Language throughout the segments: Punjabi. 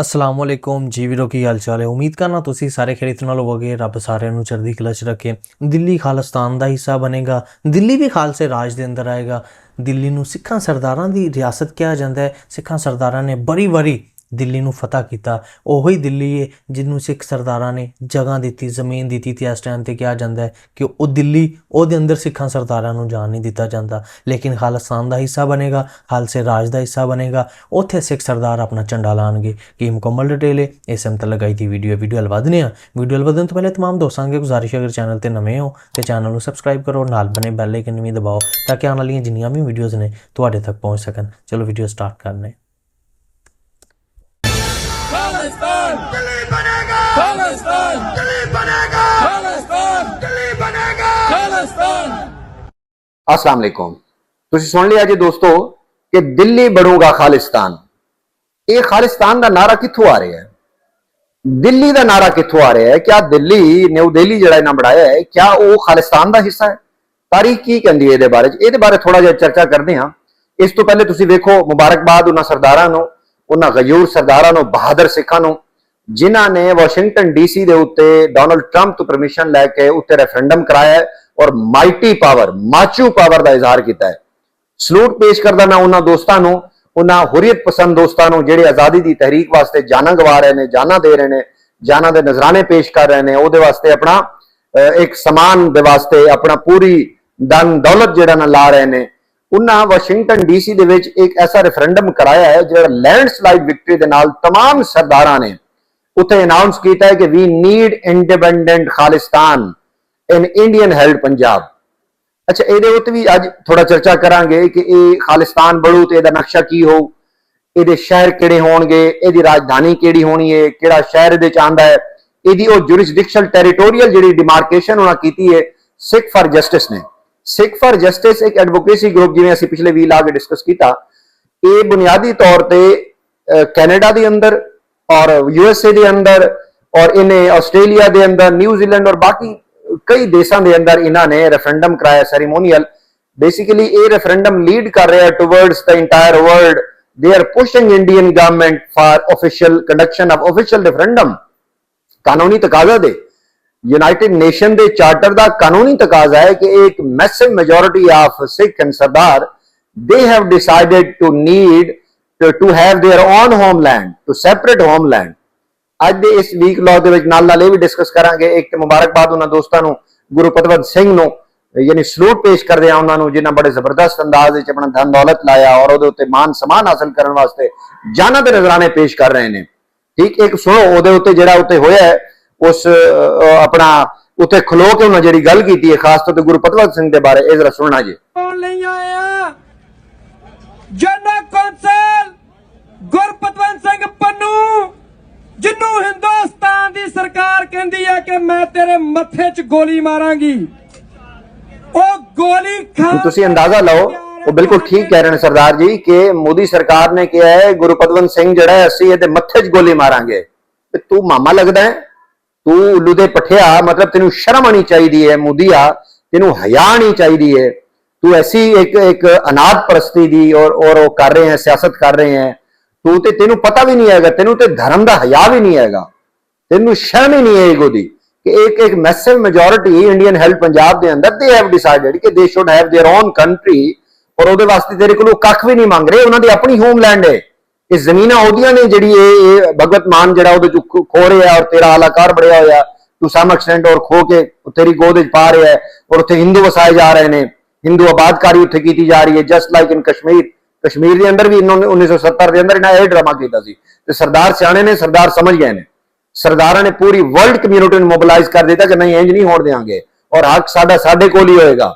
ਅਸਲਾਮ ਵਾਲੇਕੁਮ ਜੀ ਵੀਰੋ, ਕੀ ਹਾਲ ਚਾਲ ਹੈ? ਉਮੀਦ ਕਰਨਾ ਤੁਸੀਂ ਸਾਰੇ ਖੈਰਿਤ ਨਾਲ ਹੋਵੋਗੇ। ਰੱਬ ਸਾਰਿਆਂ ਨੂੰ ਚੜ੍ਹਦੀ ਕਲਾ 'ਚ ਰੱਖੇ। ਦਿੱਲੀ, ਖਾਲਿਸਤਾਨ ਦਾ ਹਿੱਸਾ ਬਣੇਗਾ। ਦਿੱਲੀ ਵੀ ਖਾਲਸੇ ਰਾਜ ਦੇ ਅੰਦਰ ਆਏਗਾ। ਦਿੱਲੀ ਨੂੰ ਸਿੱਖਾਂ ਸਰਦਾਰਾਂ ਦੀ ਰਿਆਸਤ ਕਿਹਾ ਜਾਂਦਾ ਹੈ। ਸਿੱਖਾਂ ਸਰਦਾਰਾਂ ਨੇ ਬੜੀ ਵਾਰੀ ਦਿੱਲੀ ਨੂੰ ਫਤਹ ਕੀਤਾ ਉਹੀ ਦਿੱਲੀ ਹੈ ਜਿਹਨੂੰ ਸਿੱਖ ਸਰਦਾਰਾਂ ਨੇ ਜਗ੍ਹਾ ਦਿੱਤੀ ਜ਼ਮੀਨ ਦਿੱਤੀ ਤੇ ਇਸ ਟਾਈਮ ਤੇ ਕਿਹਾ ਜਾਂਦਾ ਹੈ ਕਿ ਉਹ ਦਿੱਲੀ ਉਹਦੇ ਅੰਦਰ ਸਿੱਖਾਂ ਸਰਦਾਰਾਂ ਨੂੰ ਜਾਣ ਨਹੀਂ ਦਿੱਤਾ ਜਾਂਦਾ ਲੇਕਿਨ ਖਾਲਿਸਤਾਨ ਦਾ ਹਿੱਸਾ ਬਣੇਗਾ ਖਾਲਸੇ ਰਾਜ ਦਾ ਹਿੱਸਾ ਬਣੇਗਾ ਉੱਥੇ ਸਿੱਖ ਸਰਦਾਰ ਆਪਣਾ ਝੰਡਾ ਲਾਣਗੇ ਕੀ ਮੁਕੰਮਲ ਡਿਟੇਲ ਹੈ ਇਸ ਸਮਤ ਲਗਾਈ ਦੀ ਵੀਡੀਓ ਵੀਡੀਓ ਹਲਵਾਦਨੇ ਆ ਵੀਡੀਓ ਹਲਵਾਦਨ ਤੋਂ ਪਹਿਲੇ तमाम ਦੋਸਤਾਂ ਅੱਗੇ ਗੁਜ਼ਾਰਿਸ਼ ਹੈ ਅਗਰ ਚੈਨਲ ਤੇ ਨਵੇਂ ਹੋ ਤੇ ਚੈਨਲ ਨੂੰ ਸਬਸਕ੍ਰਾਈਬ ਕਰੋ ਨਾਲ ਬਨੇ ਬੈਲ ਆਈਕਨ ਵੀ ਦਬਾਓ ਤਾਂ ਕਿ ਆਉਣ ਵਾਲੀਆਂ ਜਿੰਨੀਆਂ ਵੀ ਵੀਡੀਓਜ਼ ਨੇ ਤੁਹਾਡੇ ਤੱਕ ਪਹੁੰਚ ਸਕਣ ਚਲੋ ਵੀਡੀਓ ਸਟਾਰਟ ਕਰਨੇ खालिस्तान दिल्ली बनेगा खालिस्तान दिल्ली बनेगा खालिस्तान दिल्ली बनेगा खालिस्तान ਅਸਲਾਮ ਅਲੈਕੁਮ ਤੁਸੀਂ ਸੁਣ ਲਿਆ ਜੀ ਦੋਸਤੋ ਕਿ ਦਿੱਲੀ ਬਣੂਗਾ ਖਾਲਿਸਤਾਨ ਇਹ ਖਾਲਿਸਤਾਨ ਦਾ ਨਾਰਾ ਕਿੱਥੋਂ ਆ ਰਿਹਾ ਹੈ ਦਿੱਲੀ ਦਾ ਨਾਰਾ ਕਿੱਥੋਂ ਆ ਰਿਹਾ ਹੈ ਕਿਆ ਦਿੱਲੀ ਨਿਊ ਦਿੱਲੀ ਜਿਹੜਾ ਇਹਨਾਂ ਬਣਾਇਆ ਹੈ ਕਿਆ ਉਹ ਖਾਲਿਸਤਾਨ ਦਾ ਹਿੱਸਾ ਹੈ ਤਾਰੀਖ ਕੀ ਕਹਿੰਦੀ ਹੈ ਇਹਦੇ ਬਾਰੇ ਚ ਇਹਦੇ ਬਾਰੇ ਥੋੜਾ ਜਿਹਾ ਚਰਚਾ ਕਰਦੇ ਹਾਂ ਇਸ ਤੋਂ ਪਹਿਲੇ ਤੁਸੀਂ ਵੇਖੋ ਮੁਬਾਰਕਬਾਦ ਉਹਨਾਂ ਸਰਦਾਰਾਂ ਨੂੰ ਉਹਨਾਂ ਗਯੂਰ ਸਰਦਾਰਾਂ ਨੂੰ ਬਹਾਦਰ ਸਿੱਖਾਂ ਨੂੰ ਜਿਨ੍ਹਾਂ ਨੇ ਵਾਸ਼ਿੰਗਟਨ ਡੀਸੀ ਦੇ ਉੱਤੇ ਡੋਨਲਡ ਟਰੰਪ ਤੋਂ ਪਰਮਿਸ਼ਨ ਲੈ ਕੇ ਉੱਤੇ ਰੈਫਰੈਂਡਮ ਕਰਾਇਆ ਹੈ ਔਰ ਮਾਈਟੀ ਪਾਵਰ ਮਾਚੂ ਪਾਵਰ ਦਾ ਇਜ਼ਹਾਰ ਕੀਤਾ ਹੈ ਸਲੂਟ ਪੇਸ਼ ਕਰਦਾ ਮੈਂ ਉਹਨਾਂ ਦੋਸਤਾਂ ਨੂੰ ਉਹਨਾਂ ਹੁਰੀਅਤ ਪਸੰਦ ਦੋਸਤਾਂ ਨੂੰ ਜਿਹੜੇ ਆਜ਼ਾਦੀ ਦੀ ਤਹਿਰੀਕ ਵਾਸਤੇ ਜਾਨਾਂ ਗਵਾ ਰਹੇ ਨੇ ਜਾਨਾਂ ਦੇ ਰਹੇ ਨੇ ਜਾਨਾਂ ਦੇ ਨਜ਼ਰਾਨੇ ਪੇਸ਼ ਕਰ ਰਹੇ ਨੇ ਉਹਦੇ ਵਾਸਤੇ ਆਪਣਾ ਅਹ, ਇੱਕ ਸਮਾਨ ਦੇ ਵਾਸਤੇ ਆਪਣਾ ਪੂਰੀ ਦਨ ਦੌਲਤ ਜਿਹੜਾ ਨਾ ਲਾ ਰਹੇ ਨੇ ਉਹਨਾਂ ਵਾਸ਼ਿੰਗਟਨ ਡੀਸੀ ਦੇ ਵਿੱਚ ਇੱਕ ਐਸਾ ਰੈਫਰੈਂਡਮ ਕਰਾਇਆ ਹੈ ਜਿਹੜਾ ਲੈਂਡਸਲਾਈਡ ਵਿਕਟਰੀ ਦੇ ਨਾਲ तमाम ਸਰਦਾਰਾਂ ਨੇ ਉੱਥੇ ਅਨਾਉਂਸ ਕੀਤਾ ਹੈ ਕਿ we need independent Khalistan in Indian held Punjab ਅੱਛਾ, ਇਹਦੇ ਉੱਤੇ ਵੀ ਅੱਜ ਥੋੜਾ ਚਰਚਾ ਕਰਾਂਗੇ ਕਿ ਇਹ ਖਾਲਿਸਤਾਨ ਬਣੂ ਤੇ ਇਹਦਾ ਨਕਸ਼ਾ ਕੀ ਹੋਊ, ਇਹਦੇ ਸ਼ਹਿਰ ਕਿਹੜੇ ਹੋਣਗੇ, ਇਹਦੀ ਰਾਜਧਾਨੀ ਕਿਹੜੀ ਹੋਣੀ ਹੈ, ਕਿਹੜਾ ਸ਼ਹਿਰ ਇਹਦੇ ਚ ਆਂਦਾ ਹੈ, ਇਹਦੀ ਉਹ ਜੁਰਿਸਡਿਕਸ਼ਨਲ ਟੈਰੀਟੋਰੀਅਲ ਜਿਹੜੀ ਡਿਮਾਰਕੇਸ਼ਨ ਉਹਨਾਂ ਕੀਤੀ ਹੈ, ਸਿੱਖ ਫਾਰ ਜਸਟਿਸ ਨੇ। ਸਿੱਖ ਫਾਰ ਜਸਟਿਸ ਇੱਕ ਐਡਵੋਕੇਸੀ ਗਰੁੱਪ ਜਿਵੇਂ ਅਸੀਂ ਪਿਛਲੇ ਵੀਲ ਆ ਕੇ ਡਿਸਕਸ ਕੀਤਾ, ਇਹ ਬੁਨਿਆਦੀ ਤੌਰ ਤੇ ਕੈਨੇਡਾ ਦੇ ਅੰਦਰ ਔਰ ਯੂਐਸਏ ਦੇ ਅੰਦਰ ਔਰ ਇਹਨੇ ਆਸਟ੍ਰੇਲੀਆ ਦੇ ਅੰਦਰ ਨਿਊਜ਼ੀਲੈਂਡ ਔਰ ਬਾਕੀ ਕਈ ਦੇਸ਼ਾਂ ਦੇ ਅੰਦਰ ਇਹਨਾਂ ਨੇ ਰੈਫਰੈਂਡਮ ਕਰਾਇਆ ਸੈਰੀਮੋਨੀਅਲ ਬੇਸਿਕਲੀ ਇਹ ਰੈਫਰੈਂਡਮ ਲੀਡ ਕਰ ਰਿਹਾ towards the entire world they are pushing Indian government for official conduction of official referendum ਕਾਨੂੰਨੀ ਤਕਾਜ਼ਾ ਦੇ। ਯੂਨਾਈਟਿਡ ਨੇਸ਼ਨ ਦੇ ਚਾਰਟਰ ਦਾ ਕਾਨੂੰਨੀ ਤਕਾਜ਼ਾ ਹੈ ਕਿ ਇੱਕ massive majority of Sikh and Sardar they have decided to need to, to have their own homeland to separate ਅੱਜ ਦੇ ਇਸ ਵੀਕ ਲੌਗ ਦੇ ਵਿੱਚ ਨਾਲ ਨਾਲ ਇਹ ਵੀ ਡਿਸਕਸ ਕਰਾਂਗੇ। ਇੱਕ ਤੇ ਮੁਬਾਰਕਬਾਦ ਉਹਨਾਂ ਦੋਸਤਾਂ ਨੂੰ ਗੁਰੂ ਪਤਵੰਤ ਸਿੰਘ ਨੂੰ ਯਾਨੀ ਸਲੂਟ ਪੇਸ਼ ਕਰਦੇ ਆ ਉਹਨਾਂ ਨੂੰ ਜਿਨ੍ਹਾਂ ਬੜੇ ਜ਼ਬਰਦਸਤ ਅੰਦਾਜ਼ ਵਿੱਚ ਆਪਣਾ ਧਨ ਦੌਲਤ ਲਾਇਆ ਔਰ ਉਹਦੇ ਉੱਤੇ ਮਾਨ ਸਮਾਨ ਹਾਸਲ ਕਰਨ ਵਾਸਤੇ ਜਾਨਾਂ ਦੇ ਨਜ਼ਰਾਨੇ ਪੇਸ਼ ਕਰ ਰਹੇ ਨੇ। ਠੀਕ ਇੱਕ ਸੁਣੋ ਉਹਦੇ ਉੱਤੇ ਜਿਹੜਾ ਉੱਤੇ ਹੋਇਆ ਉਸ ਆਪਣਾ ਉੱਤੇ ਖਲੋ ਕੇ ਉਹਨਾਂ ਜਿਹੜੀ ਗੱਲ ਕੀਤੀ ਹੈ ਖਾਸ ਤੌਰ ਤੇ ਗੁਰੂ ਪਤਵੰਤ ਸਿੰਘ ਦੇ ਬਾਰੇ ਇਹ ਜ਼ਰਾ ਸੁਣਨਾ ਜੀ। ਕੌਣ ਲਈ ਆਇਆ ਜਨਰਲ ਕੌਂਸਲ ਗੁਰਪਤਵੰਤ ਸਿੰਘ ਪੰਨੂ ਜਿੰਨੂੰ ਹਿੰਦੁਸਤਾਨ ਦੀ ਸਰਕਾਰ ਕਿ ਮੈਂ ਤੇਰੇ ਮੱਥੇ 'ਚ ਗੋਲੀ ਮਾਰਾਂਗੀ। ਉਹ ਗੋਲੀ ਖਾ ਤੁਸੀਂ ਅੰਦਾਜ਼ਾ ਲਓ, ਉਹ ਬਿਲਕੁਲ ਠੀਕ ਕਹਿ ਰਹੇ ਨੇ ਸਰਦਾਰ ਜੀ ਕਿ ਮੋਦੀ ਸਰਕਾਰ ਨੇ ਕਿਹਾ ਹੈ, ਗੁਰੂ ਪਤਵੰਤ ਸਿੰਘ ਜਿਹੜਾ ਹੈ, ਅਸੀਂ ਇਹਦੇ ਮੱਥੇ 'ਚ ਗੋਲੀ ਮਾਰਾਂਗੇ। ਤੇ ਤੂੰ ਮਾਮਾ ਲੱਗਦਾ ਹੈ? ਤੂੰ ਉੱਲੂ ਦੇ ਪਠਿਆ, ਮਤਲਬ ਤੈਨੂੰ ਸ਼ਰਮ ਆਣੀ ਚਾਹੀਦੀ ਹੈ ਮੋਦੀਆ ਤੈਨੂੰ ਹਯਾ ਆਣੀ ਚਾਹੀਦੀ ਹੈ। ਤੂੰ ਐਸੀ ਇੱਕ ਇੱਕ ਅਨਾਥ ਪ੍ਰਸਤੀ ਦੀ ਔਰ ਔਰ ਉਹ ਕਰ ਰਹੇ ਹੈ, ਸਿਆਸਤ ਕਰ ਰਹੇ ਹੈ। ਤੂੰ ਤੇ ਤੈਨੂੰ ਪਤਾ ਵੀ ਨਹੀਂ ਹੈਗਾ, ਤੈਨੂੰ ਤੇ ਧਰਮ ਦਾ ਹਯਾ ਵੀ ਨਹੀਂ ਹੈਗਾ। ਤੈਨੂੰ ਸ਼ਰਮ ਹੀ ਨਹੀਂ ਹੈ ਈਗੋ ਦੀ ਕਿ ਇੱਕ ਇੱਕ massive majority Indian held Punjab ਦੇ ਅੰਦਰ ਦੇ ਹੈਵ ਡਿਸਾਈਡਡ ਕਿ they should have their own country ਔਰ ਉਹਦੇ ਵਾਸਤੇ ਤੇਰੇ ਕੋਲੋਂ ਕੱਖ ਵੀ ਨਹੀਂ ਮੰਗ ਰਹੇ ਉਹਨਾਂ ਦੀ ਆਪਣੀ ਹੋਮਲੈਂਡ ਹੈ ਇਹ ਜ਼ਮੀਨਾਂ ਉਹਦੀਆਂ ਨੇ ਜਿਹੜੀ ਇਹ ਇਹ ਭਗਵਤ ਮਾਨ ਜਿਹੜਾ ਉਹਦੇ ਚ ਖੋ ਖੋ ਰਿਹਾ ਔਰ ਤੇਰਾ ਆਲਾਕਾਰ ਬੜਿਆ ਹੋਇਆ ਤੂੰ ਸਮ ਐਕਸਟੈਂਟ ਔਰ ਖੋ ਕੇ ਉਹ ਤੇਰੀ ਗੋਦ ਵਿੱਚ ਪਾ ਰਿਹਾ ਹੈ ਔਰ ਉੱਥੇ ਹਿੰਦੂ ਵਸਾਏ ਜਾ ਰਹੇ ਨੇ ਹਿੰਦੂ ਆਬਾਦਕਾਰੀ ਉੱਥੇ ਕੀਤੀ ਜਾ ਰਹੀ ਹੈ just like in Kashmir Kashmir ਦੇ ਅੰਦਰ ਵੀ ਇਹਨਾਂ ਨੇ 1970 ਦੇ ਅੰਦਰ ਇਹਨਾਂ ਇਹ ਡਰਾਮਾ ਕੀਤਾ ਸੀ ਤੇ ਸਰਦਾਰ ਸਿਆਣੇ ਨੇ ਸਰਦਾਰ ਸਮਝ ਗਏ ਨੇ ਸਰਦਾਰਾਂ ਨੇ ਪੂਰੀ ਵਰਲਡ ਕਮਿਊਨਿਟੀ ਨੂੰ ਮੋਬਿਲਾਈਜ਼ ਕਰ ਦਿੱਤਾ ਕਿ ਨਹੀਂ ਇੰਜ ਨਹੀਂ ਹੋਣ ਦੇਵਾਂਗੇ ਔਰ ਹੱਕ ਸਾਡਾ ਸਾਡੇ ਕੋਲ ਹੀ ਹੋਏਗਾ।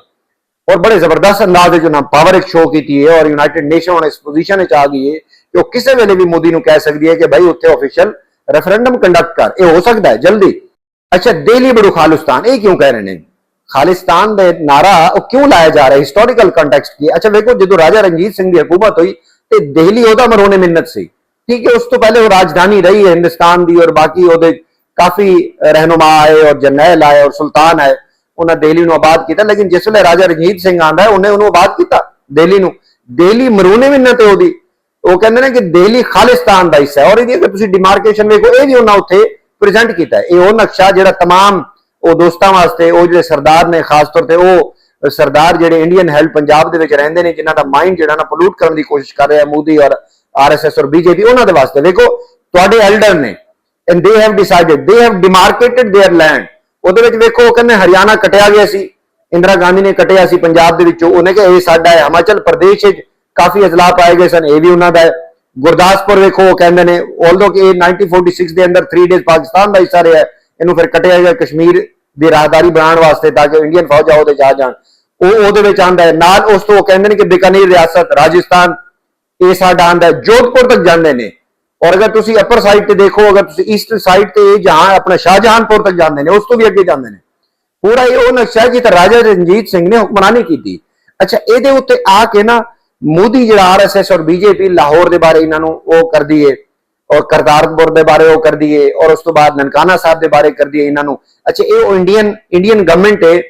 ਔਰ ਬੜੇ ਜ਼ਬਰਦਸਤ ਅੰਦਾਜ਼ ਵਿੱਚ ਉਹਨਾਂ ਪਾਵਰ ਇੱਕ ਸ਼ੋਅ ਕੀਤੀ ਹੈ ਔਰ ਯੂਨਾਈਟਿਡ ਨੇਸ਼ਨ ਹੁਣ ਇਸ ਪੋਜੀਸ਼ਨ ਵਿੱਚ ਆ ਗਈ ਹੈ ਕਿ ਉਹ ਕਿਸੇ ਵੇਲੇ ਵੀ ਮੋਦੀ ਨੂੰ ਕਹਿ ਸਕਦੀ ਹੈ ਕਿ ਭਾਈ ਉੱਥੇ ਆਫੀਸ਼ੀਅਲ ਰੈਫਰੈਂਡਮ ਕੰਡਕਟ ਕਰ। ਇਹ ਹੋ ਸਕਦਾ ਹੈ, ਜਲਦੀ। ਅੱਛਾ, ਦਿੱਲੀ ਬੜੂ ਖਾਲਿਸਤਾਨ, ਇਹ ਕਿਉਂ ਕਹਿ ਰਹੇ ਨੇ? ਖਾਲਿਸਤਾਨ ਦੇ ਨਾਰਾ ਉਹ ਕਿਉਂ ਲਾਇਆ ਜਾ ਰਿਹਾ? ਹਿਸਟੋਰੀਕਲ ਕੰਟੈਕਸਟ ਕੀ ਅੱਛਾ, ਵੇਖੋ, ਜਦੋਂ ਰਾਜਾ ਰਣਜੀਤ ਸਿੰਘ ਦੀ ਹਕੂਮਤ ਹੋਈ ਤੇ ਦਿੱਲੀ ਉਹਦਾ ਮਰੋਨੇ ਮਿੰਨਤ ਸੀ। ਠੀਕ ਹੈ ਉਸ ਤੋਂ ਪਹਿਲੇ ਉਹ ਰਾਜਧਾਨੀ ਰਹੀ ਹੈ ਹਿੰਦੁਸਤਾਨ ਦੀ ਔਰ ਬਾਕੀ ਉਹਦੇ ਕਾਫੀ ਰਹਿਨੁਮਾ ਆਏ ਔਰ ਜਰਨੈਲ ਆਏ ਔਰ ਸੁਲਤਾਨ ਆਏ ਉਹਨਾਂ ਦਿੱਲੀ ਨੂੰ ਆਬਾਦ ਕੀਤਾ ਲੇਕਿਨ ਜਿਸ ਵੇਲੇ ਰਾਜਾ ਰਣਜੀਤ ਸਿੰਘ ਆਂਦਾ ਹੈ ਉਹਨੇ ਉਹਨੂੰ ਆਬਾਦ ਕੀਤਾ ਦਿੱਲੀ ਨੂੰ ਦਿੱਲੀ ਮਰੂਨੇ ਮਿੰਨਤ ਹੈ ਉਹਦੀ ਉਹ ਕਹਿੰਦੇ ਨੇ ਕਿ ਦਿੱਲੀ ਖਾਲਿਸਤਾਨ ਦਾ ਹਿੱਸਾ ਹੈ ਔਰ ਇਹਦੀ ਅਗਰ ਤੁਸੀਂ ਡਿਮਾਰਕੇਸ਼ਨ ਵੇਖੋ ਇਹ ਵੀ ਉਹਨਾਂ ਉੱਥੇ ਪ੍ਰੈਜ਼ੈਂਟ ਕੀਤਾ ਹੈ ਇਹ ਉਹ ਨਕਸ਼ਾ ਜਿਹੜਾ तमाम ਉਹ ਦੋਸਤਾਂ ਵਾਸਤੇ ਉਹ ਜਿਹੜੇ ਸਰਦਾਰ ਨੇ ਖਾਸ ਤੌਰ ਤੇ ਉਹ ਸਰਦਾਰ ਜਿਹੜੇ ਇੰਡੀਅਨ ਹੈਲਪ ਪੰਜਾਬ ਦੇ ਵਿੱਚ ਰਹਿੰਦੇ ਨੇ ਜਿਨ੍ਹਾਂ ਦਾ ਮਾਈਂਡ ਜਿਹੜਾ ਨਾ ਪੋਲੂਟ ਕਰਨ ਦੀ ਕੋਸ਼ਿਸ਼ ਕਰ ਰਿਹਾ ਮੋਦੀ ਔਰ ਆਰਐਸਐਸ ਔਰ ਬੀਜੇਪੀ ਉਹਨਾਂ ਦੇ ਵਾਸਤੇ ਵੇਖੋ ਤੁਹਾਡੇ ਐਲਡਰ ਨੇ and they have decided they have demarcated their land ਉਹਦੇ ਵਿੱਚ ਵੇਖੋ ਉਹ ਕਹਿੰਦੇ ਹਰਿਆਣਾ ਕਟਿਆ ਗਿਆ ਸੀ ਇੰਦਰਾ ਗਾਂਧੀ ਨੇ ਕਟਿਆ ਸੀ ਪੰਜਾਬ ਦੇ ਵਿੱਚੋਂ ਉਹਨੇ ਕਿਹਾ ਇਹ ਸਾਡਾ ਹੈ ਹਿਮਾਚਲ ਪ੍ਰਦੇਸ਼ ਵਿੱਚ ਕਾਫੀ ਅਜਲਾ ਪਾਏ ਗਏ ਸਨ ਇਹ ਵੀ ਉਹਨਾਂ ਦਾ ਹੈ ਗੁਰਦਾਸਪੁਰ ਵੇਖੋ ਉਹ ਕਹਿੰਦੇ ਨੇ ਆਲਦੋ ਕਿ ਇਹ 1946 ਦੇ ਅੰਦਰ 3 ਡੇਜ਼ ਪਾਕਿਸਤਾਨ ਦਾ ਹਿੱਸਾ ਰਿਹਾ ਹੈ, ਇਹਨੂੰ ਫਿਰ ਕਟਿਆ ਗਿਆ ਕਸ਼ਮੀਰ ਦੀ ਰਾਹਦਾਰੀ ਬਣਾਉਣ ਵਾਸਤੇ ਤਾਂ ਕਿ ਇੰਡੀਅਨ ਫੌਜ ਆਉ ਤੇ ਜਾ ਜਾਣ ਉਹ ਉਹਦੇ ਵਿੱਚ ਆਂਦਾ ਹੈ ਨਾਲ ਉਸ ਤੋਂ ਉਹ ਕਹਿੰਦੇ ਨੇ ਕਿ ਬਿਕਾਨੇਰ ਰਿਆਸਤ ਰਾਜਸਥਾਨ ਇਹ ਸਾਡਾ ਆਂਦਾ ਜੋਧਪੁਰ ਤੱਕ ਜਾਂਦੇ ਨੇ। ਔਰ ਅਗਰ ਤੁਸੀਂ ਅਪਰ ਸਾਈਡ ਤੇ ਦੇਖੋ, ਅਗਰ ਤੁਸੀਂ ਈਸਟ ਸਾਈਡ ਤੇ ਜਹਾਂ ਆਪਣਾ ਸ਼ਾਹਜਹਾਨਪੁਰ ਤੱਕ ਜਾਂਦੇ ਨੇ, ਉਸ ਤੋਂ ਵੀ ਅੱਗੇ ਜਾਂਦੇ ਨੇ। ਪੂਰਾ ਇਹ ਉਹ ਨਕਸ਼ਾ ਜਿੱਥੇ ਰਾਜਾ ਰਣਜੀਤ ਸਿੰਘ ਨੇ ਹੁਕਮਰਾਨੀ ਕੀਤੀ। ਅੱਛਾ, ਇਹਦੇ ਉੱਤੇ ਆ ਕੇ ਨਾ ਮੋਦੀ ਜਿਹੜਾ ਆਰਐਸਐਸ ਔਰ ਬੀਜੇਪੀ ਲਾਹੌਰ ਦੇ ਬਾਰੇ ਇਹਨਾਂ ਨੂੰ ਉਹ ਕਰਦੀ ਏ ਔਰ ਕਰਤਾਰਪੁਰ ਦੇ ਬਾਰੇ ਉਹ ਕਰਦੀ ਏ ਔਰ ਉਸ ਤੋਂ ਬਾਅਦ ਨਨਕਾਣਾ ਸਾਹਿਬ ਦੇ ਬਾਰੇ ਕਰਦੀ ਏ ਇਹਨਾਂ ਨੂੰ। ਅੱਛਾ, ਇਹ ਉਹ ਇੰਡੀਅਨ ਇੰਡੀਅਨ ਗਵਰਨਮੈਂਟ ਹੈ।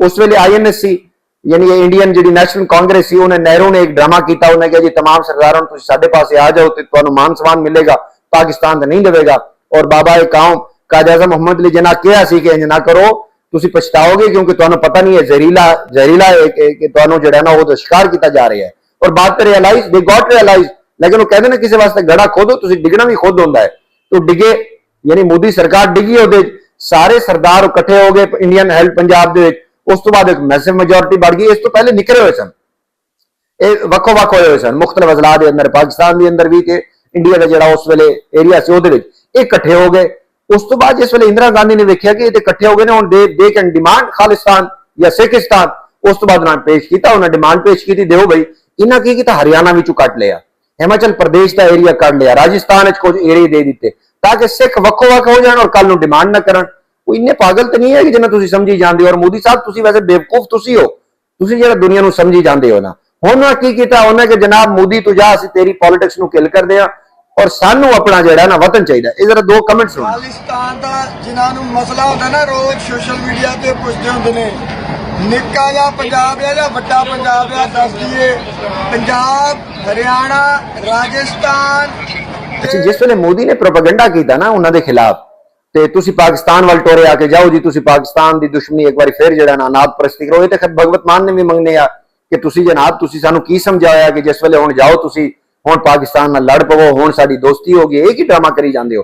ਉਸ ਵੇਲੇ ਆਈਐਨਐਸਸੀ ਯਾਨੀ ਇਹ ਇੰਡੀਅਨ ਜਿਹੜੀ ਨੈਸ਼ਨਲ ਕਾਂਗਰਸ ਸੀ ਉਹਨੇ ਨਹਿਰੂ ਨੇ ਇੱਕ ਡਰਾਮਾ ਕੀਤਾ ਉਹਨੇ ਕਿਹਾ ਜੀ तमाम ਸਰਦਾਰਾਂ ਨੂੰ ਤੁਸੀਂ ਸਾਡੇ ਪਾਸੇ ਆ ਜਾਓ ਤੇ ਤੁਹਾਨੂੰ ਮਾਨ ਸਨਮਾਨ ਮਿਲੇਗਾ ਪਾਕਿਸਤਾਨ ਤਾਂ ਨਹੀਂ ਦੇਵੇਗਾ ਔਰ ਬਾਬਾ ਇਹ ਕੌਮ ਕਾਜ਼ੀ ਆਜ਼ਮ ਮੁਹੰਮਦ ਅਲੀ ਜਿਨਾ ਕਿਹਾ ਸੀ ਕਿ ਇੰਜ ਨਾ ਕਰੋ ਤੁਸੀਂ ਪਛਤਾਓਗੇ ਕਿਉਂਕਿ ਤੁਹਾਨੂੰ ਪਤਾ ਨਹੀਂ ਹੈ ਜ਼ਹਿਰੀਲਾ ਜ਼ਹਿਰੀਲਾ ਹੈ ਕਿ ਕਿ ਤੁਹਾਨੂੰ ਜਿਹੜਾ ਨਾ ਉਹ ਸ਼ਿਕਾਰ ਕੀਤਾ ਜਾ ਰਿਹਾ ਹੈ ਔਰ ਬਾਅਦ ਤੇ ਰਿਅਲਾਈਜ਼ ਦੇ ਗਾਟ ਰਿਅਲਾਈਜ਼ ਲੇਕਿਨ ਉਹ ਕਹਿੰਦੇ ਨੇ ਕਿਸੇ ਵਾਸਤੇ ਗੜਾ ਖੋਦੋ ਤੁਸੀਂ ਡਿੱਗਣਾ ਵੀ ਖੁਦ ਹੁੰਦਾ ਹੈ ਤੋ ਡਿੱਗੇ ਯਾਨੀ ਮੋਦੀ ਸਰਕਾਰ ਡਿੱਗੀ ਉਹਦੇ 'ਚ, ਸਾਰੇ ਸਰਦਾਰ ਇਕੱਠੇ ਹੋ ਗਏ ਇੰਡੀਅਨ ਹੈਲਪ ਪੰਜਾਬ ਦੇ ਵਿੱਚ ਉਸ ਤੋਂ ਬਾਅਦ ਇੱਕ ਮੈਸਿਵ ਮੈਜੋਰਿਟੀ ਬਣ ਗਈ, ਇਸ ਤੋਂ ਪਹਿਲੇ ਨਿਕਲੇ ਹੋਏ ਸਨ। ਇਹ ਵੱਖੋ ਵੱਖ ਹੋਏ ਹੋਏ ਸਨ। ਮੁxtਲਫ ਅਜ਼ਲਾ ਦੇ ਅੰਦਰ, ਪਾਕਿਸਤਾਨ ਦੇ ਅੰਦਰ ਵੀ ਤੇ ਇੰਡੀਆ ਦਾ ਜਿਹੜਾ ਉਸ ਵੇਲੇ ਏਰੀਆ ਸੀ ਉਹਦੇ ਵਿੱਚ। ਇਹ ਇਕੱਠੇ ਹੋ ਗਏ। ਉਸ ਤੋਂ ਬਾਅਦ ਜਿਸ ਵੇਲੇ ਇੰਦਰਾ ਗਾਂਧੀ ਨੇ ਵੇਖਿਆ ਕਿ ਇਹ ਤੇ ਇਕੱਠੇ ਹੋ ਗਏ ਨੇ, ਹੁਣ ਦੇ ਦੇ ਕੈਨ ਡਿਮਾਂਡ ਖਾਲਿਸਤਾਨ ਜਾਂ ਸਿੱਖਿਸਤਾਨ, ਉਸ ਤੋਂ ਬਾਅਦ ਉਹਨਾਂ ਪੇਸ਼ ਕੀਤਾ, ਉਹਨਾਂ ਡਿਮਾਂਡ ਪੇਸ਼ ਕੀਤੀ ਦਿਓ ਬਈ, ਇਹਨਾਂ ਕੀ ਕੀਤਾ? ਹਰਿਆਣਾ ਵਿੱਚੋਂ ਕੱਟ ਲਿਆ। ਹਿਮਾਚਲ ਪ੍ਰਦੇਸ਼ ਦਾ ਏਰੀਆ ਕੱਢ ਲਿਆ। ਰਾਜਸਥਾਨ ਵਿੱਚ ਕੁਝ ਏਰੀਆ ਦੇ ਦਿੱਤੇ, ਤਾਂ ਕਿ ਸਿੱਖ ਵੱਖੋ ਵੱਖ ਹੋ ਜਾਣ ਔਰ ਕੱਲ ਨੂੰ ਡਿਮਾਂਡ ਨਾ ਕਰਨ। ਉਹ ਇੰਨੇ ਪਾਗਲ ਤੇ ਨਹੀਂ ਹੈ ਕਿ ਜਿੰਨਾ ਤੁਸੀਂ ਸਮਝੀ ਜਾਂਦੇ ਹੋ। ਔਰ ਮੋਦੀ ਸਾਹਿਬ ਤੁਸੀਂ ਵੈਸੇ ਬੇਵਕੂਫ ਤੁਸੀਂ ਹੋ। ਤੁਸੀਂ ਜਿਹੜਾ ਦੁਨੀਆ ਨੂੰ ਸਮਝੀ ਜਾਂਦੇ ਹੋ ਨਾ। ਹੁਣ ਉਹਨਾਂ ਕੀ ਕੀਤਾ ਉਹਨੇ ਕਿ ਜਨਾਬ ਮੋਦੀ ਤੂੰ ਜਾ ਅਸੀਂ ਤੇਰੀ ਪੋਲਿਟਿਕਸ ਨੂੰ ਕਿਲ ਕਰਦੇ ਆ ਔਰ ਸਾਨੂੰ ਆਪਣਾ ਜਿਹੜਾ ਨਾ ਵਤਨ ਚਾਹੀਦਾ ਇਹ ਜਰਾ ਦੋ ਕਮੈਂਟ ਸੁਣੋ। ਖਾਲਿਸਤਾਨ ਦਾ ਜਿਨ੍ਹਾਂ ਨੂੰ ਮਸਲਾ ਹੁੰਦਾ ਨਾ ਰੋਜ਼ ਸੋਸ਼ਲ ਮੀਡੀਆ ਤੇ ਪੁੱਛਦੇ ਹੁੰਦੇ ਨੇ ਨਿੱਕਾ ਜਿਹਾ ਪੰਜਾਬ ਹੈ ਜਾਂ ਵੱਡਾ ਪੰਜਾਬ ਹੈ ਦੱਸ ਦਈਏ। ਪੰਜਾਬ ਹਰਿਆਣਾ ਰਾਜਸਥਾਨ ਅੱਛਾ ਜਿਸ ਵੇਲੇ ਮੋਦੀ ਨੇ ਪ੍ਰੋਪਗੈਂਡਾ ਕੀਤਾ ਨਾ ਉਹਨਾਂ ਦੇ ਖਿਲਾਫ ਤੇ ਤੁਸੀਂ ਪਾਕਿਸਤਾਨ ਵੱਲ ਟੋਰੇ ਆ ਕੇ ਜਾਓ ਜੀ, ਤੁਸੀਂ ਪਾਕਿਸਤਾਨ ਦੀ ਦੁਸ਼ਮਣੀ ਇੱਕ ਵਾਰੀ ਫੇਰ ਜਿਹੜਾ ਨਾ ਨਾਦ ਪ੍ਰਸਤੀ ਕਰੋ। ਇਹ ਤੇ ਖੁਦ ਭਗਵਤ ਮਾਨ ਨੇ ਵੀ ਮੰਗਨੇ ਆ ਕਿ ਤੁਸੀਂ ਜਨਾਬ, ਤੁਸੀਂ ਸਾਨੂੰ ਕੀ ਸਮਝਾਇਆ ਕਿ ਜਿਸ ਵੇਲੇ ਹੁਣ ਜਾਓ ਤੁਸੀਂ, ਹੁਣ ਪਾਕਿਸਤਾਨ ਨਾਲ ਲੜ ਪਵੋ, ਹੁਣ ਸਾਡੀ ਦੋਸਤੀ ਹੋ ਗਈ, ਇਹ ਕੀ ਡਰਾਮਾ ਕਰੀ ਜਾਂਦੇ ਹੋ?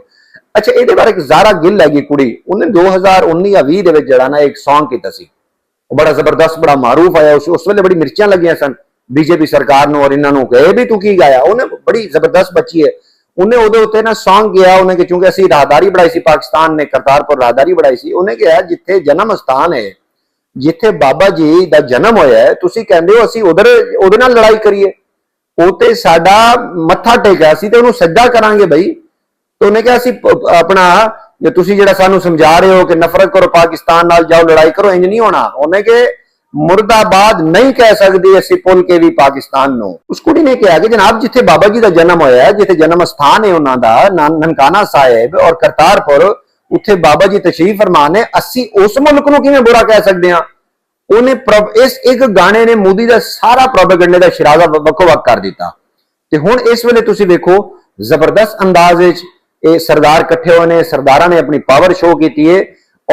ਅੱਛਾ, ਇਹਦੇ ਬਾਰੇ ਇੱਕ ਜ਼ਾਰਾ ਗਿੱਲ ਹੈਗੀ ਕੁੜੀ, ਉਹਨੇ 2019 ਜਾਂ 20 ਦੇ ਵਿੱਚ ਜਿਹੜਾ ਨਾ ਇੱਕ Song ਕੀਤਾ ਸੀ। ਉਹ ਬੜਾ ਜ਼ਬਰਦਸਤ, ਬੜਾ ਮਾਰੂਫ ਆਇਆ, ਉਸ ਉਸ ਵੇਲੇ ਬੜੀ ਮਿਰਚਾਂ ਲੱਗੀਆਂ ਸਨ, ਬੀਜੇਪੀ ਸਰਕਾਰ ਨੂੰ ਔਰ ਇਹਨਾਂ ਨੂੰ ਕਹੇ ਵੀ ਤੂੰ ਕੀ ਗਾਇਆ? ਉਹਨੇ ਬੜੀ ਜ਼ਬਰਦਸਤ ਬੱਚੀ ਹੈ। ਉਹਨੇ ਉਹਦੇ ਉੱਤੇ ਨਾ Song ਗਿਆ, ਉਹਨੇ ਕਿ ਕਿਉਂਕਿ ਅਸੀਂ ਰਾਹਦਾਰੀ ਬਣਾਈ ਸੀ ਪਾਕਿਸਤਾਨ ਨੇ, ਕਰਤਾਰਪੁਰ ਰਾਹਦਾਰੀ ਬਣਾਈ ਸੀ, ਉਹਨੇ ਕਿਹਾ ਜਿੱਥੇ ਜਨਮ ਸਥਾਨ ਹੈ, ਜਿੱਥੇ ਬਾਬਾ ਜੀ ਦਾ ਜਨਮ ਹੋਇਆ ਤੁਸੀਂ ਕਹਿੰਦੇ ਹੋ ਅਸੀਂ ਉਧਰ, ਉਹਦੇ ਨਾਲ ਲੜਾਈ ਕਰੀਏ। ਉਹ ਤੇ ਸਾਡਾ ਮੱਥਾ ਟੇਕਿਆ ਸੀ ਤੇ ਉਹਨੂੰ ਸਜਦਾ ਕਰਾਂਗੇ ਬਈ। ਤੇ ਉਹਨੇ ਕਿਹਾ ਅਸੀਂ ਆਪਣਾ, ਜੇ ਤੁਸੀਂ ਜਿਹੜਾ ਸਾਨੂੰ ਸਮਝਾ ਰਹੇ ਹੋ ਕਿ ਨਫ਼ਰਤ ਕਰੋ ਪਾਕਿਸਤਾਨ ਨਾਲ, ਜਾਓ ਲੜਾਈ ਕਰੋ ਇੰਜ ਨਹੀਂ ਹੋਣਾ। ਉਹਨੇ ਕਿ ਮੁਰਦਾਬਾਦ ਨਹੀਂ ਕਹਿ ਸਕਦੇ ਅਸੀਂ ਪੁੱਲ ਕੇ ਵੀ ਪਾਕਿਸਤਾਨ ਨੂੰ। ਉਸ ਕੁੜੀ ਨੇ ਕਿਹਾ ਕਿ ਜਨਾਬ, ਜਿੱਥੇ ਬਾਬਾ ਜੀ ਦਾ ਜਨਮ ਹੋਇਆ, ਜਿੱਥੇ ਜਨਮ ਸਥਾਨ ਹੈ ਉਹਨਾਂ ਦਾ ਨਨਕਾਣਾ ਸਾਹਿਬ ਔਰ ਕਰਤਾਰਪੁਰ, ਉੱਥੇ ਬਾਬਾ ਜੀ ਤਸ਼ਰੀਫ ਫਰਮਾਨ ਨੇ ਅਸੀਂ ਉਸ ਮੁਲਕ ਨੂੰ ਕਿਵੇਂ ਬੁਰਾ ਕਹਿ ਸਕਦੇ ਹਾਂ? ਉਹਨੇ ਇਸ ਇੱਕ ਗਾਣੇ ਨੇ ਮੋਦੀ ਦਾ ਸਾਰਾ ਪ੍ਰੋਪਗੈਂਡੇ ਦਾ ਸ਼ਰਾਜ਼ਾ ਵੱਖੋ ਵੱਖ ਕਰ ਦਿੱਤਾ। ਤੇ ਹੁਣ ਇਸ ਵੇਲੇ ਤੁਸੀਂ ਵੇਖੋ, ਜ਼ਬਰਦਸਤ ਅੰਦਾਜ਼ ਵਿੱਚ ਇਹ ਸਰਦਾਰ ਇਕੱਠੇ ਹੋਏ ਨੇ, ਸਰਦਾਰਾਂ ਨੇ ਆਪਣੀ ਪਾਵਰ ਸ਼ੋਅ ਕੀਤੀ ਹੈ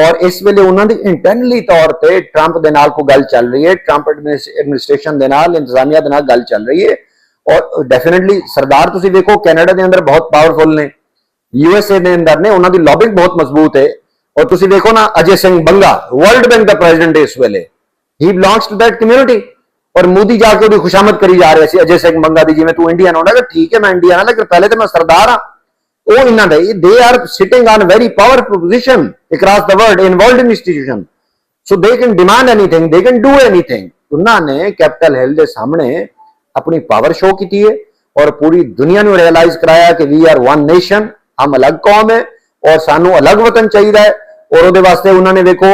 ਔਰ ਇਸ ਵੇਲੇ ਉਹਨਾਂ ਦੀ ਇੰਟਰਨਲੀ ਤੌਰ ਤੇ ਟਰੰਪ ਦੇ ਨਾਲ ਕੋਈ ਗੱਲ ਚੱਲ ਰਹੀ ਹੈ ਟਰੰਪ ਐਡਮਿਨਿਸਟ੍ਰੇਸ਼ਨ ਦੇ ਨਾਲ, ਇੰਤਜ਼ਾਮੀਆ ਦੇ ਨਾਲ ਗੱਲ ਚੱਲ ਰਹੀ ਹੈ ਔਰ ਡੈਫੀਨਿਟਲੀ ਸਰਦਾਰ ਤੁਸੀਂ ਵੇਖੋ ਕੈਨੇਡਾ ਦੇ ਅੰਦਰ ਬਹੁਤ ਪਾਵਰਫੁਲ ਨੇ ਯੂਐਸਏ ਦੇ ਅੰਦਰ ਨੇ, ਉਹਨਾਂ ਦੀ ਲੌਬਿੰਗ ਬਹੁਤ ਮਜ਼ਬੂਤ ਹੈ ਔਰ ਤੁਸੀਂ ਵੇਖੋ ਨਾ ਅਜੇ ਸਿੰਘ ਬੰਗਾ ਵਰਲਡ ਬੈਂਕ ਦਾ ਪ੍ਰੈਜ਼ੀਡੈਂਟ ਇਸ ਵੇਲੇ ਹੀ ਬਿਲੋਂਗਸ ਟੂ ਦੈਟ ਕਮਿਊਨਿਟੀ ਔਰ ਮੋਦੀ ਜਾ ਕੇ ਉਹਦੀ ਖੁਸ਼ਾਮਦ ਕਰੀ ਜਾ ਰਿਹਾ ਸੀ ਅਜੇ ਸਿੰਘ ਬੰਗਾ ਦੀ, ਜਿਵੇਂ ਤੂੰ ਇੰਡੀਅਨ ਹੋਣਾ ਕਿ ਠੀਕ ਹੈ ਮੈਂ ਇੰਡੀਅਨ ਹਾਂ ਲੇਕਿਨ ਪਹਿਲੇ ਤਾਂ ਮੈਂ ਸਰਦਾਰ ਹਾਂ। ਉਹ ਇਹਨਾਂ ਦਾ they are sitting on very powerful position across the world involved in institution so they can demand anything they can do anything ਉਹਨਾਂ ਨੇ ਕੈਪੀਟਲ ਹਿੱਲ ਦੇ ਸਾਹਮਣੇ ਆਪਣੀ ਪਾਵਰ ਸ਼ੋ ਕੀਤੀ ਹੈ ਔਰ ਪੂਰੀ ਦੁਨੀਆ ਨੂੰ ਰਿਅਲਾਈਜ਼ ਕਰਾਇਆ ਕਿ ਵੀ ਆਰ ਵਨ ਨੇਸ਼ਨ ਹਮ ਅਲੱਗ ਕੌਮ ਹੈ ਔਰ ਸਾਨੂੰ ਅਲੱਗ ਵਤਨ ਚਾਹੀਦਾ ਹੈ ਔਰ ਉਹਦੇ ਵਾਸਤੇ ਉਹਨਾਂ ਨੇ ਵੇਖੋ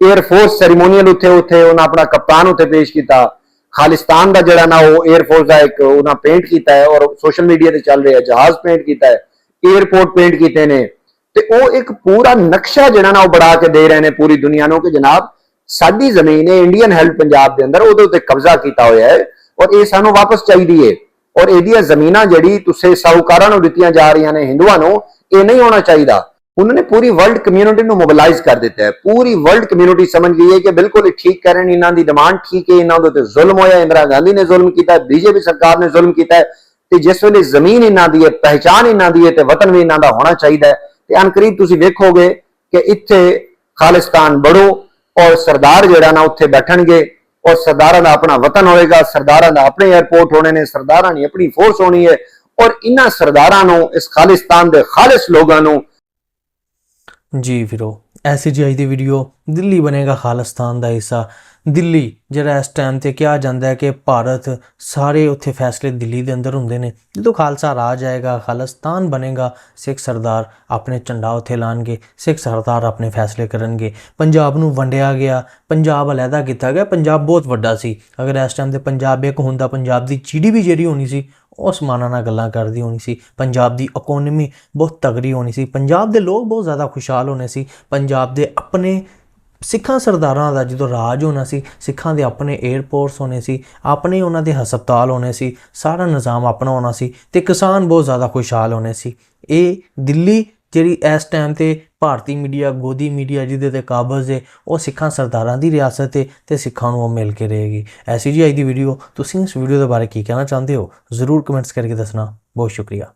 에ਅਰ ਫੋਰਸ ਸੈਰੀਮੋਨੀਅਲ ਉੱਥੇ ਉੱਥੇ ਉਹਨਾਂ ਆਪਣਾ ਕਪਤਾਨ ਉੱਥੇ ਪੇਸ਼ ਕੀਤਾ ਖਾਲਿਸਤਾਨ ਦਾ ਜਿਹੜਾ ਨਾ ਉਹ 에ਅਰ ਫੋਰਸ ਦਾ ਇੱਕ ਉਹਨਾਂ ਪੇਂਟ ਕੀਤਾ ਹੈ ਔਰ ਸੋਸ਼ਲ ਮੀਡੀਆ ਤੇ ਚੱਲ ਰਿਹਾ ਜਹਾਜ਼ ਪੇਂਟ ਕੀਤਾ ਹੈ 에ਅਰਪੋਰਟ ਪੇਂਟ ਕੀਤੇ ਨੇ। ਤੇ ਉਹ ਇੱਕ ਪੂਰਾ ਨਕਸ਼ਾ ਜਿਹੜਾ ਨਾ ਉਹ ਬਣਾ ਕੇ ਦੇ ਰਹੇ ਨੇ ਪੂਰੀ ਦੁਨੀਆ ਨੂੰ ਕਿ ਜਨਾਬ ਸਾਡੀ ਜ਼ਮੀਨ ਹੈ ਇੰਡੀਅਨ ਹੈਲਪ ਪੰਜਾਬ ਦੇ ਅੰਦਰ, ਉਹਦੇ ਉੱਤੇ ਕਬਜ਼ਾ ਕੀਤਾ ਹੋਇਆ ਹੈ ਔਰ ਇਹ ਸਾਨੂੰ ਵਾਪਸ ਚਾਹੀਦੀ ਹੈ। ਔਰ ਇਹਦੀਆਂ ਜ਼ਮੀਨਾਂ ਜਿਹੜੀ ਤੁਸੀਂ ਸਾਹੂਕਾਰਾਂ ਨੂੰ ਦਿੱਤੀਆਂ ਜਾ ਰਹੀਆਂ ਨੇ, ਹਿੰਦੂਆਂ ਨੂੰ, ਇਹ ਨਹੀਂ ਹੋਣਾ ਚਾਹੀਦਾ। ਉਹਨਾਂ ਨੇ ਪੂਰੀ ਵਰਲਡ ਕਮਿਊਨਿਟੀ ਨੂੰ ਮੋਬਿਲਾਈਜ਼ ਕਰ ਦਿੱਤਾ ਹੈ। ਪੂਰੀ ਵਰਲਡ ਕਮਿਊਨਿਟੀ ਸਮਝ ਗਈ ਹੈ ਕਿ ਬਿਲਕੁਲ ਇਹ ਠੀਕ ਕਰਨ ਇਹਨਾਂ ਦੀ ਡਿਮਾਂਡ ਠੀਕ ਹੈ, ਇਹਨਾਂ ਦੇ ਉੱਤੇ ਜ਼ੁਲਮ ਹੋਇਆ ਇੰਦਰਾ ਗਾਂਧੀ ਨੇ ਜ਼ੁਲਮ ਕੀਤਾ ਬੀਜੇਪੀ ਸਰਕਾਰ ਨੇ ਜ਼ੁਲਮ ਕੀਤਾ ਹੈ। ਤੇ ਜਿਸ ਵੇਲੇ ਜ਼ਮੀਨ ਇਹਨਾਂ ਦੀ ਹੈ ਪਹਿਚਾਨ ਇਹਨਾਂ ਦੀ ਹੈ ਤੇ ਵਤਨ ਵੀ ਇਹਨਾਂ ਦਾ ਹੋਣਾ ਚਾਹੀਦਾ ਹੈ। ਤੇ ਅਨਕਰੀਬ ਤੁਸੀਂ ਵੇਖੋਗੇ ਕਿ ਇੱਥੇ ਖਾਲਿਸਤਾਨ ਬੜੋ ਔਰ ਸਰਦਾਰ ਜਿਹੜਾ ਨਾ ਉੱਥੇ ਬੈਠਣਗੇ ਔਰ ਸਰਦਾਰਾਂ ਦਾ ਆਪਣਾ ਵਤਨ ਹੋਏਗਾ ਸਰਦਾਰਾਂ ਦਾ ਆਪਣੇ 에ਅਰਪੋਰਟ ਹੋਣੇ ਨੇ, ਸਰਦਾਰਾਂ ਦੀ ਆਪਣੀ ਫੋਰਸ ਹੋਣੀ ਹੈ ਔਰ ਇਹਨਾਂ ਸਰਦਾਰਾਂ ਨੂੰ, ਇਸ ਖਾਲਿਸਤਾਨ ਦੇ ਖਾਲਿਸ ਲੋਕਾਂ ਨੂੰ ਜੀ ਵੀਰੋ ਐਸੀ ਜੀ ਅੱਜ ਦੀ ਵੀਡੀਓ ਦਿੱਲੀ ਬਣੇਗਾ ਖਾਲਿਸਤਾਨ ਦਾ ਹਿੱਸਾ। ਦਿੱਲੀ, ਜਿਹੜਾ ਇਸ ਟਾਈਮ ਤੇ ਕਿਹਾ ਜਾਂਦਾ ਹੈ ਕਿ ਭਾਰਤ ਸਾਰੇ ਉੱਥੇ ਫੈਸਲੇ ਦਿੱਲੀ ਦੇ ਅੰਦਰ ਹੁੰਦੇ ਨੇ। ਜਦੋਂ ਖਾਲਸਾ ਰਾਜ ਆਏਗਾ, ਖਾਲਿਸਤਾਨ ਬਣੇਗਾ, ਸਿੱਖ ਸਰਦਾਰ ਆਪਣੇ ਝੰਡਾ ਉੱਥੇ ਲਾਣਗੇ, ਸਿੱਖ ਸਰਦਾਰ ਆਪਣੇ ਫੈਸਲੇ ਕਰਨਗੇ। ਪੰਜਾਬ ਨੂੰ ਵੰਡਿਆ ਗਿਆ, ਪੰਜਾਬ ਅਲੱਗਾ ਕੀਤਾ ਗਿਆ। ਪੰਜਾਬ ਬਹੁਤ ਵੱਡਾ ਸੀ। ਅਗਰ ਇਸ ਟਾਈਮ ਤੇ ਪੰਜਾਬ ਇੱਕ ਹੁੰਦਾ, ਪੰਜਾਬ ਦੀ ਜੀਡੀਪੀ ਜਿਹੜੀ ਹੋਣੀ ਸੀ ਉਸ ਮਾਨਾਂ ਨਾਲ ਗੱਲਾਂ ਕਰਦੀ ਹੋਣੀ ਸੀ। ਪੰਜਾਬ ਦੀ ਇਕਨੋਮੀ ਬਹੁਤ ਤਗੜੀ ਹੋਣੀ ਸੀ। ਪੰਜਾਬ ਦੇ ਲੋਕ ਬਹੁਤ ਜ਼ਿਆਦਾ ਖੁਸ਼ਹਾਲ ਹੋਣੇ ਸੀ। ਪੰਜਾਬ ਦੇ ਆਪਣੇ ਸਿੱਖਾਂ ਸਰਦਾਰਾਂ ਦਾ ਜਦੋਂ ਰਾਜ ਹੋਣਾ ਸੀ, ਸਿੱਖਾਂ ਦੇ ਆਪਣੇ 에ਅਰਪੋਰਟਸ ਹੋਣੇ ਸੀ, ਆਪਣੇ ਉਹਨਾਂ ਦੇ ਹਸਪਤਾਲ ਹੋਣੇ ਸੀ, ਸਾਰਾ ਨਿਜ਼ਾਮ ਆਪਣਾ ਹੋਣਾ ਸੀ ਤੇ ਕਿਸਾਨ ਬਹੁਤ ਜ਼ਿਆਦਾ ਖੁਸ਼ਹਾਲ ਹੋਣੇ ਸੀ। ਇਹ ਦਿੱਲੀ ਜਿਹੜੀ ਇਸ ਟਾਈਮ ਤੇ ਭਾਰਤੀ ਮੀਡੀਆ, ਗੋਦੀ ਮੀਡੀਆ ਜਿਹਦੇ ਤੇ ਕਾਬਜ਼ ਹੈ ਉਹ ਸਿੱਖਾਂ ਸਰਦਾਰਾਂ ਦੀ ਰਿਆਸਤ ਹੈ ਤੇ ਸਿੱਖਾਂ ਨੂੰ ਉਹ ਮਿਲ ਕੇ ਰਹੇਗੀ। ਐਸੀ ਜੀ ਅੱਜ ਦੀ ਵੀਡੀਓ ਤੁਸੀਂ ਇਸ ਵੀਡੀਓ ਦੇ ਬਾਰੇ ਕੀ ਕਹਿਣਾ ਚਾਹੁੰਦੇ ਹੋ? ਜ਼ਰੂਰ ਕਮੈਂਟਸ ਕਰਕੇ ਦੱਸਣਾ। ਬਹੁਤ ਸ਼ੁਕਰੀਆ।